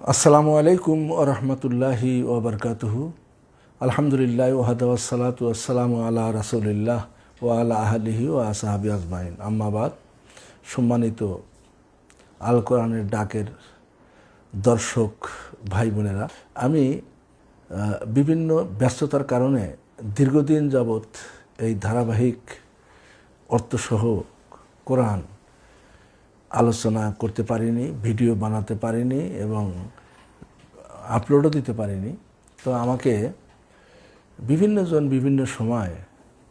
আসসালামু আলাইকুম রহমতুল্লাহি ওবরকাতুহু আলহামদুলিল্লাহ ওহাদাসালাতু আসসালামু আল্লাহ রাসুলিল্লাহ ও আল্লাহ আহলিহি ও আসাহাবি আজমাইন। আম্মাবাদ সম্মানিত আল কোরআনের ডাকের দর্শক ভাই বোনেরা আমি বিভিন্ন ব্যস্ততার কারণে দীর্ঘদিন যাবৎ এই ধারাবাহিক অর্থসহ কোরআন আলোচনা করতে পারিনি, ভিডিও বানাতে পারিনি এবং আপলোডও দিতে পারিনি। তো আমাকে বিভিন্নজন বিভিন্ন সময়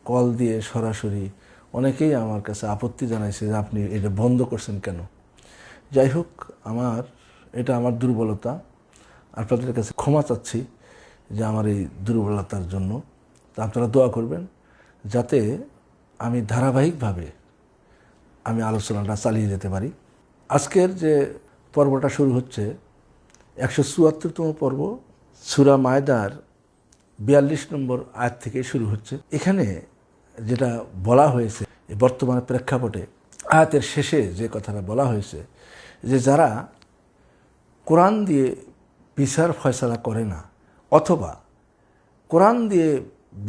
কল দিয়ে সরাসরি অনেকেই আমার কাছে আপত্তি জানাইছে যে আপনি এটা বন্ধ করছেন কেন? যাই হোক, আমার, এটা আমার দুর্বলতা। আপনাদের কাছে ক্ষমা চাচ্ছি যে আমার এই দুর্বলতার জন্য। তা আপনারা দোয়া করবেন যাতে আমি ধারাবাহিকভাবে আমি আলোচনাটা চালিয়ে যেতে পারি। আজকের যে পর্বটা শুরু হচ্ছে, একশো চুয়াত্তরতম পর্ব, সুরা মায়দার বিয়াল্লিশ নম্বর আয়াত থেকে শুরু হচ্ছে। এখানে যেটা বলা হয়েছে বর্তমান প্রেক্ষাপটে, আয়াতের শেষে যে কথাটা বলা হয়েছে, যে যারা কোরআন দিয়ে বিচার ফয়সালা করে না, অথবা কোরআন দিয়ে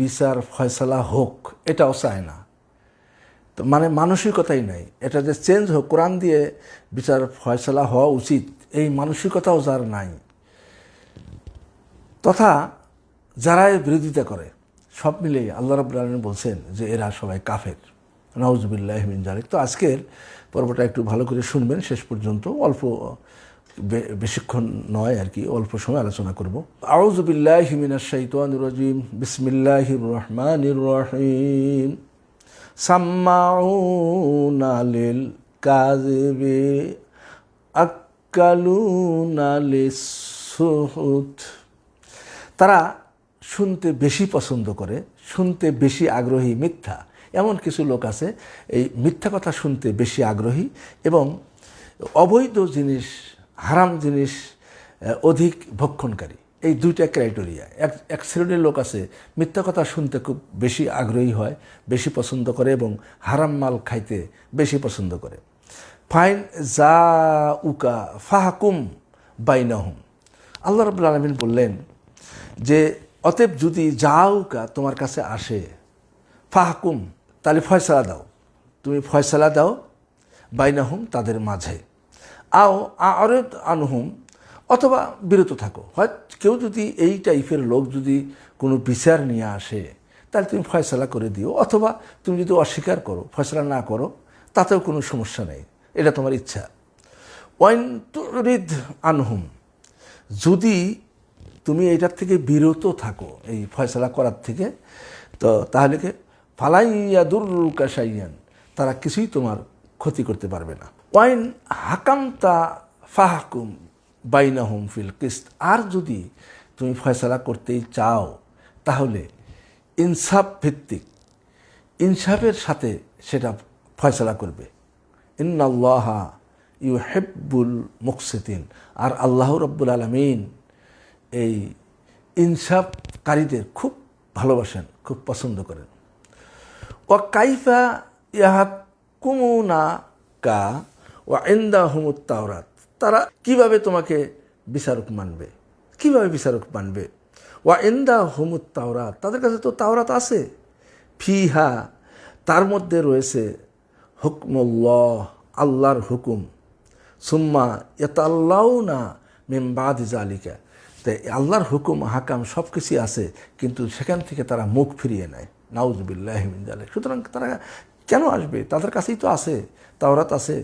বিচার ফয়সালা হোক, এটাও চায় না। তো মানে মানসিকতাই নাই। এটা যে চেঞ্জ হোক, কোরআন দিয়ে বিচার ফয়সলা হওয়া উচিত, এই মানসিকতাও যার নাই। তথা যারা বিরোধিতা করে, সব মিলেই আল্লাহ আলমিন বলছেন যে এরা সবাই কাফের। নওয়াজবিল্লাহ মিন তো আজকের পর্বটা একটু ভালো করে শুনবেন, শেষ পর্যন্ত অল্প বেশিক্ষণ নয় আর কি, অল্প সময় আলোচনা করব। আউজবিল্লাহ মিনাশ শাইতানির রাজিম। বিসমিল্লাহির রহমানির রহিম। সাম্মাউনা লিল কাযিবি আক্কালুনা তারা শুনতে বেশি পছন্দ করে, শুনতে বেশি আগ্রহী মিথ্যা। এমন কিছু লোক আছে, এই মিথ্যা কথা শুনতে বেশি আগ্রহী এবং অবৈধ জিনিস, হারাম জিনিস অধিক ভক্ষণকারী। এই দুইটা ক্রাইটেরিয়া। এক এক শ্রেণির লোক আছে, মিথ্যা কথা শুনতে খুব বেশি আগ্রহী হয়, বেশি পছন্দ করে এবং হারাম মাল খাইতে বেশি পছন্দ করে। ফাইন জা উকা ফাহাকুম বাইনাহুম। আল্লাহ রবুল আলমিন বললেন যে, অতএব যদি যাউকা তোমার কাছে আসে, ফাহাকুম, তাহলে ফয়সালা দাও। তুমি ফয়সালা দাও বাইনাহুম তাদের মাঝে। আও আরেদ আনহুম অথবা বিরত থাকো। হয় কেউ যদি এই টাইপের লোক যদি কোনো বিচার নিয়ে আসে, তাহলে তুমি ফয়সালা করে দিও। অথবা তুমি যদি অস্বীকার করো, ফয়সালা না করো, তাতেও কোনো সমস্যা নেই। এটা তোমার ইচ্ছা। ওয়াইন তুরিদ আনহুম। যদি তুমি এটার থেকে বিরত থাকো, এই ফয়সলা করার থেকে, তো তাহলে কি? ফালাইয়া দুর্রুকা সাইয়ান তারা কিছুই তোমার ক্ষতি করতে পারবে না। ওয়াইন হাকামতা ফাহাকুম। বাইনাহুম ফিল কিস্ত। আর যদি তুমি ফয়সলা করতেই চাও, তাহলে ইনসাফ ভিত্তিক, ইনসাফের সাথে সেটা ফয়সলা করবে। ইন্নাল্লাহা ইউ হেব্বুল মুকসিতিন আর আল্লাহ রব্বুল আলমিন এই ইনসাফকারীদের খুব ভালোবাসেন, খুব পছন্দ করেন। ও কাইফা ইহা কুমুনা কা ও এন্দা হুমুত তাওরাত। তারা কীভাবে তোমাকে বিচারক মানবে? কীভাবে বিচারক মানবে? ওয়া এন্দা হুমুত তাওরাত, তাদের কাছে তো তাওরাত আছে। ফিহা, তার মধ্যে রয়েছে হুকমুল্লাহ, আল্লাহর হুকুম। সুম্মা এতাল্লাও না মেমবাদ জালিকা তাই আল্লাহর হুকুম, হাকাম সব কিছুই আছে, কিন্তু সেখান থেকে তারা মুখ ফিরিয়ে নেয়। নাউজবিল্লাহ মিন জালিক সুতরাং তারা কেন আসবে? তাদের কাছেই তো আছে, তাওরাত আছে,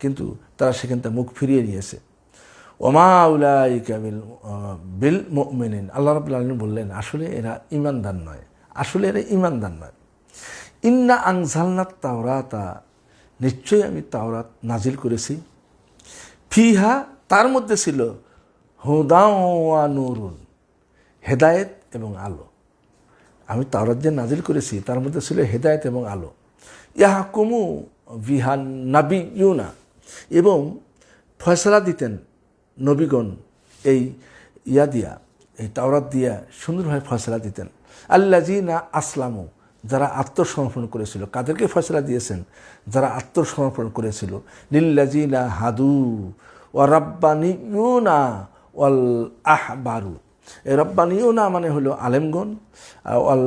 কিন্তু তারা সেখান থেকে মুখ ফিরিয়ে নিয়েছে। ওমা উলাইকা বিল মুমিনিন। আল্লাহ রাব্বুল আলামিন বললেন, আসলে এরা ইমানদার নয়। আসলে এরা ইমানদার নয়। ইন্না আংঝালনাত তাওরাতা। নিশ্চয়ই আমি তাওরাত নাজিল করেছি। ফিহা, তার মধ্যে ছিল নুরুন, হেদায়েত এবং আলো। আমি তাওরাত যে নাজিল করেছি, তার মধ্যে ছিল হেদায়েত এবং আলো। ইহা কুমু বিহান নাবি ইউনা এবং ফয়সলা দিতেন নবীগণ এই ইয়া দিয়া, এই তাওরাত দিয়া সুন্দরভাবে ফয়সলা দিতেন। আল্লাজিনা আসলামু, যারা আত্মসমর্পণ করেছিল। কাদেরকে ফয়সলা দিয়েছেন? যারা আত্মসমর্পণ করেছিল। লিল্লাজিনা হাদু ও রাব্বানি ইউনা ওয়াল আহ বারু এই রব্বানিও না মানে হলো আলেমগণ ওয়াল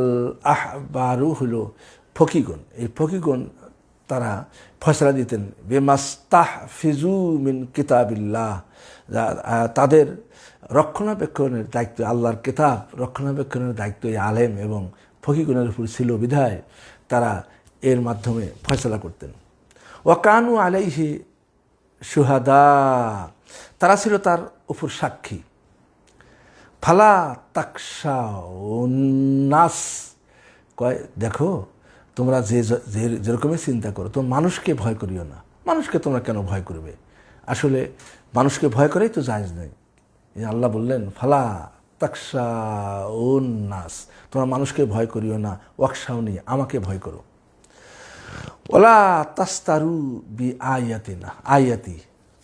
আহ বারু হলো ফকিগণ এই ফকিগণ তারা ফয়সলা দিতেন বেমাস্তাহ ফিজু মিন কিতাবিল্লাহ। তাদের রক্ষণাবেক্ষণের দায়িত্ব, আল্লাহর কিতাব রক্ষণাবেক্ষণের দায়িত্ব এই আলেম এবং ফকিগুনের উপর ছিল বিধায় তারা এর মাধ্যমে ফয়সলা করতেন। ওয়াকানু আলাইহি সুহাদা তারা ছিল তার উপর সাক্ষী। ফালা তাকসা নাস, কয়, দেখো তোমরা যে যেরকমই চিন্তা করো, তো মানুষকে ভয় করিও না। মানুষকে তোমরা কেন ভয় করবে? আসলে মানুষকে ভয় করেই তো জায়জ নেই আল্লাহ বললেন, ফালা তাকসা নাস তোমরা মানুষকে ভয় করিও না ওয়াকসাউনি আমাকে ভয় করো। ওলা তাস্তারু বি আয়াতি না আয়াতি,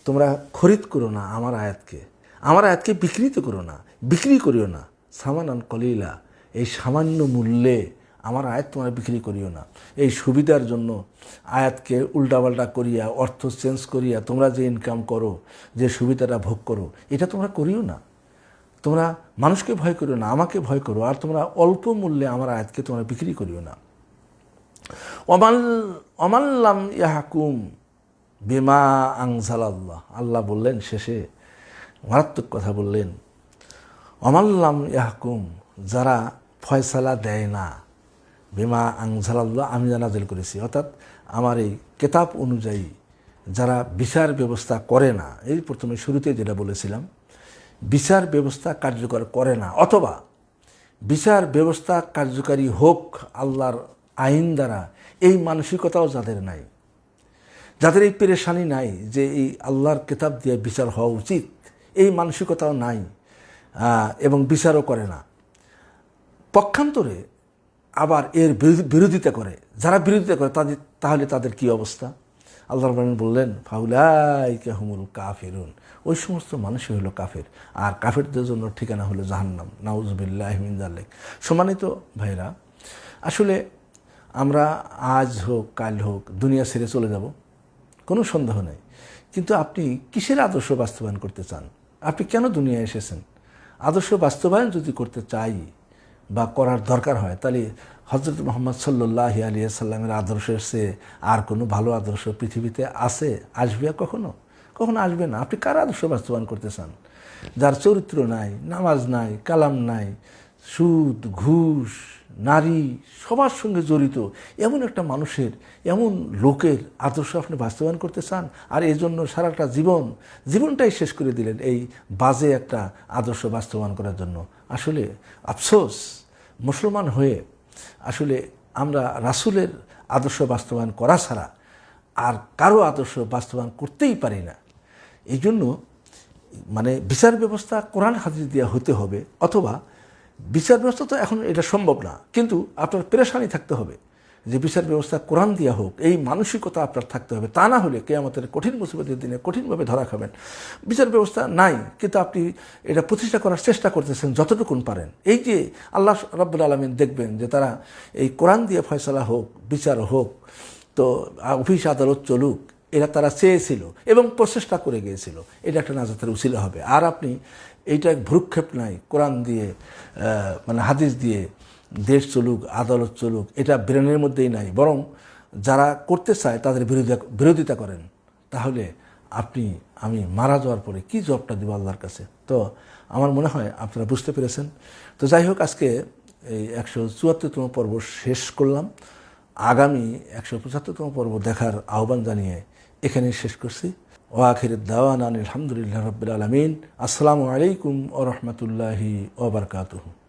তোমরা খরিদ করো না আমার আয়াতকে। আমার আয়াতকে বিক্রিত করো না, বিক্রি করিও না। সামানান কলিলা, এই সামান্য মূল্যে আমার আয়াত তোমরা বিক্রি করিও না। এই সুবিধার জন্য আয়াতকে উল্টাপাল্টা করিয়া, অর্থ চেঞ্জ করিয়া তোমরা যে ইনকাম করো, যে সুবিধাটা ভোগ করো, এটা তোমরা করিও না। তোমরা মানুষকে ভয় করো না, আমাকে ভয় করো, আর তোমরা অল্প মূল্যে আমার আয়াতকে তোমরা বিক্রি করিও না। অমাল অমাল্লাম ইয়াহাকুম বিমা আংসালাল্লাহ আল্লাহ বললেন শেষে, মারাত্মক কথা বললেন অমাল্লাম ইয়াহকুম, যারা ফয়সালা দেয় না বিমা আংসালাল্লাহ আমি যা নাজিল করেছি। অর্থাৎ আমার এই কেতাব অনুযায়ী যারা বিচার ব্যবস্থা করে না, এই প্রথমে শুরুতে যেটা বলেছিলাম, বিচার ব্যবস্থা কার্যকর করে না, অথবা বিচার ব্যবস্থা কার্যকারী হোক আল্লাহর আইন দ্বারা, এই মানসিকতাও যাদের নাই, যাদের এই পেরেশানি নাই যে এই আল্লাহর কেতাব দিয়ে বিচার হওয়া উচিত, এই মানসিকতাও নাই এবং বিচারও করে না। পক্ষান্তরে আবার এর বিরোধী- বিরোধিতা করে। যারা বিরোধিতা করে, তাদের, তাহলে তাদের কি অবস্থা? আল্লাহ রহমান বললেন, ফাউলাইকে হুমুল কাফেরুন। ওই সমস্ত মানুষই হলো কাফের। আর কাফেরদের জন্য ঠিকানা হলো জাহান্নাম। নাউজবিল্লাহ মিনজাল্লেক সম্মানিত ভাইরা আসলে আমরা আজ হোক, কাল হোক, দুনিয়া ছেড়ে চলে যাব। কোনো সন্দেহ নেই। কিন্তু আপনি কিসের আদর্শ বাস্তবায়ন করতে চান? আপনি কেন দুনিয়ায় এসেছেন? আদর্শ বাস্তবায়ন যদি করতে চাই বা করার দরকার হয়, তাহলে হজরত মোহাম্মদ সাল্লাহ আলী সাল্লামের আদর্শের সে আর কোনো ভালো আদর্শ পৃথিবীতে আছে, আসবে কখনো? কখনো আসবে না। আপনি কার আদর্শ বাস্তবায়ন করতে চান? যার চরিত্র নাই, নামাজ নাই, কালাম নাই, সুদ, ঘুষ, নারী, সবার সঙ্গে জড়িত, এমন একটা মানুষের, এমন লোকের আদর্শ আপনি বাস্তবায়ন করতে চান? আর এই জন্য সারাটা জীবন, জীবনটাই শেষ করে দিলেন এই বাজে একটা আদর্শ বাস্তবায়ন করার জন্য। আসলে আফসোস, মুসলমান হয়ে আসলে আমরা রাসুলের আদর্শ বাস্তবায়ন করা ছাড়া আর কারও আদর্শ বাস্তবায়ন করতেই পারি না। এই জন্য মানে বিচার ব্যবস্থা কোরআন হাদিস দেওয়া হতে হবে অথবা বিচার ব্যবস্থা তো এখন এটা সম্ভব না, কিন্তু আপনার পেরেশানি থাকতে হবে। যে বিচার ব্যবস্থা কোরআন দেওয়া হোক, এই মানসিকতা আপনার থাকতে হবে। তা না হলে কে আমাদের কঠিন মুসিবতের দিনে কঠিনভাবে ধরা খাবেন। বিচার ব্যবস্থা নাই, কিন্তু আপনি এটা প্রতিষ্ঠা করার চেষ্টা করতেছেন যতটুকুন পারেন। এই যে আল্লাহ রব্বুল আলমিন দেখবেন যে তারা এই কোরআন দিয়ে ফয়সলা হোক, বিচার হোক, তো অফিস আদালত চলুক, এরা তারা চেয়েছিল এবং প্রচেষ্টা করে গিয়েছিল। এটা একটা নাজাতের উচিলা হবে। আর আপনি এইটা ভ্রুক্ষেপ নাই, কোরআন দিয়ে মানে হাদিস দিয়ে দেশ চলুক, আদালত চলুক, এটা ব্রেনের মধ্যেই নাই। বরং যারা করতে চায় তাদের বিরোধিতা বিরোধিতা করেন। তাহলে আপনি, আমি মারা যাওয়ার পরে কি জবটা দিব আল্লাহর কাছে? তো আমার মনে হয় আপনারা বুঝতে পেরেছেন। তো যাই হোক, আজকে এই একশো চুয়াত্তরতম পর্ব শেষ করলাম। আগামী একশো পঁচাত্তরতম পর্ব দেখার আহ্বান জানিয়ে এখানে শেষ করছি। ও আখির দাওয়ান আলহামদুলিল্লাহ রবিল আলমিন। আসসালামু আলাইকুম ও রহমতুল্লাহি ওবরকাতহ